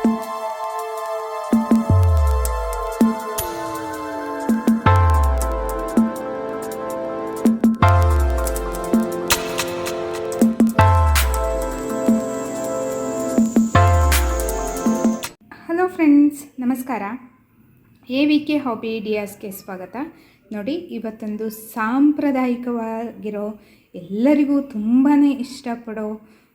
Hello friends ನಮಸ್ಕಾರ. A V K hobby ಡಿಯಾಸ್ಗೆ ಸ್ವಾಗತ. ನೋಡಿ, ಇವತ್ತೊಂದು ಸಾಂಪ್ರದಾಯಿಕವಾಗಿರೋ ಎಲ್ಲರಿಗೂ ತುಂಬಾ ಇಷ್ಟಪಡೋ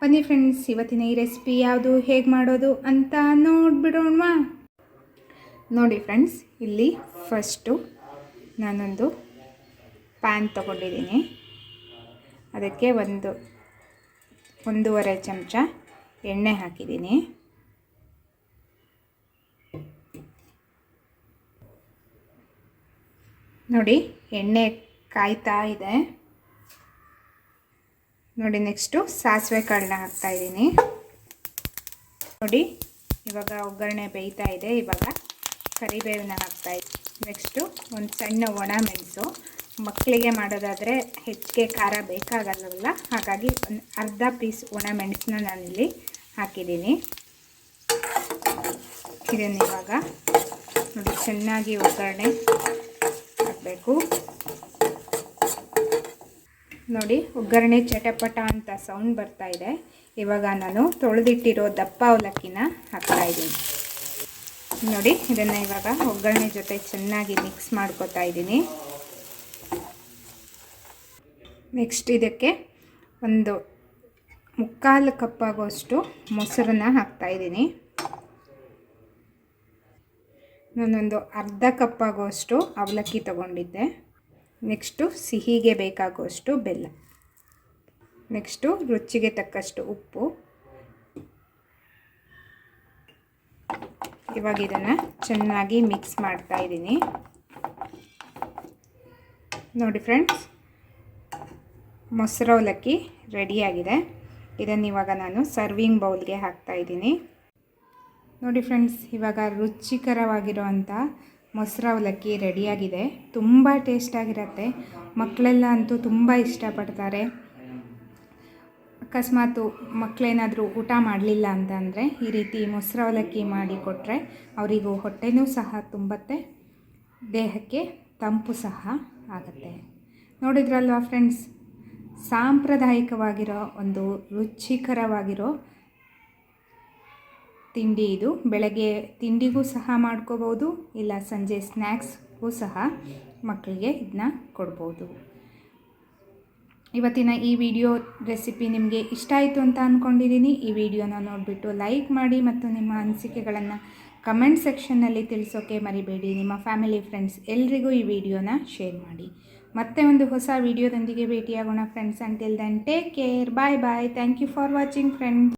ಬನ್ನಿ ಫ್ರೆಂಡ್ಸ್ ಇವತ್ತಿನ ಈ ರೆಸಿಪಿ ಯಾವುದು, ಹೇಗೆ ಮಾಡೋದು ಅಂತ ನೋಡಿಬಿಡೋಣವಾ? ನೋಡಿ ಫ್ರೆಂಡ್ಸ್ ಇಲ್ಲಿ ಫಸ್ಟು ನಾನೊಂದು ಪ್ಯಾನ್ ತಗೊಂಡಿದ್ದೀನಿ. ಅದಕ್ಕೆ ಒಂದು, ಒಂದೂವರೆ ಚಮಚ ಎಣ್ಣೆ ಹಾಕಿದ್ದೀನಿ. ನೋಡಿ, ಎಣ್ಣೆ ಕಾಯ್ತಾ ಇದೆ. ನೋಡಿ ನೆಕ್ಸ್ಟು ಸಾಸಿವೆ ಕಾಳನ್ನ ಹಾಕ್ತಾ ಇದ್ದೀನಿ. ನೋಡಿ, ಇವಾಗ ಒಗ್ಗರಣೆ ಬೇಯ್ತಾ ಇದೆ. ಇವಾಗ ಕರಿಬೇವನ್ನ ಹಾಕ್ತಾ ಇದ್ದೀನಿ ನೆಕ್ಸ್ಟು ಒಂದು ಸಣ್ಣ ಒಣ ಮೆಣಸು. ಮಕ್ಕಳಿಗೆ ಮಾಡೋದಾದರೆ ಹೆಚ್ಚಿಗೆ ಖಾರ ಬೇಕಾಗಲ್ಲವಲ್ಲ ಹಾಗಾಗಿ ಒಂದು ಅರ್ಧ ಪೀಸ್ ಒಣ ಮೆಣಸನ್ನ ನಾನಿಲ್ಲಿ ಹಾಕಿದ್ದೀನಿ. ಇದನ್ನು ಇವಾಗ ನೋಡಿ, ಚೆನ್ನಾಗಿ ಒಗ್ಗರಣೆ ಹಾಕಬೇಕು. ನೋಡಿ, ಒಗ್ಗರಣೆ ಚಟಪಟ ಅಂತ ಸೌಂಡ್ ಬರ್ತಾ ಇದೆ. ಇವಾಗ ನಾನು ತೊಳೆದಿಟ್ಟಿರೋ ದಪ್ಪ ಅವಲಕ್ಕಿನ ಹಾಕ್ತಾ ಇದ್ದೀನಿ. ನೋಡಿ, ಇದನ್ನು ಇವಾಗ ಒಗ್ಗರಣೆ ಜೊತೆ ಚೆನ್ನಾಗಿ ಮಿಕ್ಸ್ ಮಾಡ್ಕೊತಾ ಇದ್ದೀನಿ. ನೆಕ್ಸ್ಟ್ ಇದಕ್ಕೆ ಒಂದು ಮುಕ್ಕಾಲು ಕಪ್ಪಾಗುವಷ್ಟು ಮೊಸರನ್ನ ಹಾಕ್ತಾಯಿದ್ದೀನಿ ನಾನೊಂದು ಅರ್ಧ ಕಪ್ಪಾಗುವಷ್ಟು ಅವಲಕ್ಕಿ ತಗೊಂಡಿದ್ದೆ. ನೆಕ್ಸ್ಟು ಸಿಹಿಗೆ ಬೇಕಾಗುವಷ್ಟು ಬೆಲ್ಲ. ನೆಕ್ಸ್ಟು ರುಚಿಗೆ ತಕ್ಕಷ್ಟು ಉಪ್ಪು. ಇವಾಗ ಇದನ್ನು ಚೆನ್ನಾಗಿ ಮಿಕ್ಸ್ ಮಾಡ್ತಾ ಇದ್ದೀನಿ. ನೋಡಿ ಫ್ರೆಂಡ್ಸ್, ಮೊಸರು ಅವಲಕ್ಕಿ ರೆಡಿಯಾಗಿದೆ. ಇದನ್ನು ಇವಾಗ ನಾನು ಸರ್ವಿಂಗ್ ಬೌಲ್ಗೆ ಹಾಕ್ತಾ ಇದ್ದೀನಿ. ನೋಡಿ ಫ್ರೆಂಡ್ಸ್, ಇವಾಗ ರುಚಿಕರವಾಗಿರುವಂಥ ಮೊಸರು ಅವಲಕ್ಕಿ ರೆಡಿಯಾಗಿದೆ. ತುಂಬ ಟೇಸ್ಟಾಗಿರತ್ತೆ ಮಕ್ಕಳೆಲ್ಲ ಅಂತೂ ತುಂಬ ಇಷ್ಟಪಡ್ತಾರೆ. ಅಕಸ್ಮಾತು ಮಕ್ಕಳೇನಾದರೂ ಊಟ ಮಾಡಲಿಲ್ಲ ಅಂತಂದರೆ ಈ ರೀತಿ ಮೊಸರು ಅವಲಕ್ಕಿ ಮಾಡಿ ಕೊಟ್ಟರೆ ಅವರಿಗೂ ಹೊಟ್ಟೆನೂ ಸಹ ತುಂಬತ್ತೆ, ದೇಹಕ್ಕೆ ತಂಪು ಸಹ ಆಗುತ್ತೆ. ನೋಡಿದ್ರಲ್ವಾ ಫ್ರೆಂಡ್ಸ್ ಸಾಂಪ್ರದಾಯಿಕವಾಗಿರೋ ಒಂದು ರುಚಿಕರವಾಗಿರೋ ತಿಂಡಿ ಇದು. ಬೆಳಗ್ಗೆ ತಿಂಡಿಗೂ ಸಹ ಮಾಡ್ಕೋಬೋದು ಇಲ್ಲ ಸಂಜೆ ಸ್ನ್ಯಾಕ್ಸ್ಗೂ ಸಹ ಮಕ್ಕಳಿಗೆ ಇದನ್ನ ಕೊಡ್ಬೋದು. ಇವತ್ತಿನ ಈ ವಿಡಿಯೋ ರೆಸಿಪಿ ನಿಮಗೆ ಇಷ್ಟ ಆಯಿತು ಅಂತ ಅಂದ್ಕೊಂಡಿದ್ದೀನಿ ಈ ವಿಡಿಯೋನ ನೋಡಿಬಿಟ್ಟು ಲೈಕ್ ಮಾಡಿ ಮತ್ತು ನಿಮ್ಮ ಅನಿಸಿಕೆಗಳನ್ನು ಕಮೆಂಟ್ ಸೆಕ್ಷನ್ನಲ್ಲಿ ತಿಳಿಸೋಕೆ ಮರಿಬೇಡಿ. ನಿಮ್ಮ ಫ್ಯಾಮಿಲಿ ಫ್ರೆಂಡ್ಸ್ ಎಲ್ರಿಗೂ ಈ ವಿಡಿಯೋನ ಶೇರ್ ಮಾಡಿ. ಮತ್ತೆ ಒಂದು ಹೊಸ ವಿಡಿಯೋದೊಂದಿಗೆ ಭೇಟಿಯಾಗೋಣ friends. Until then take care bye bye thank you for watching friends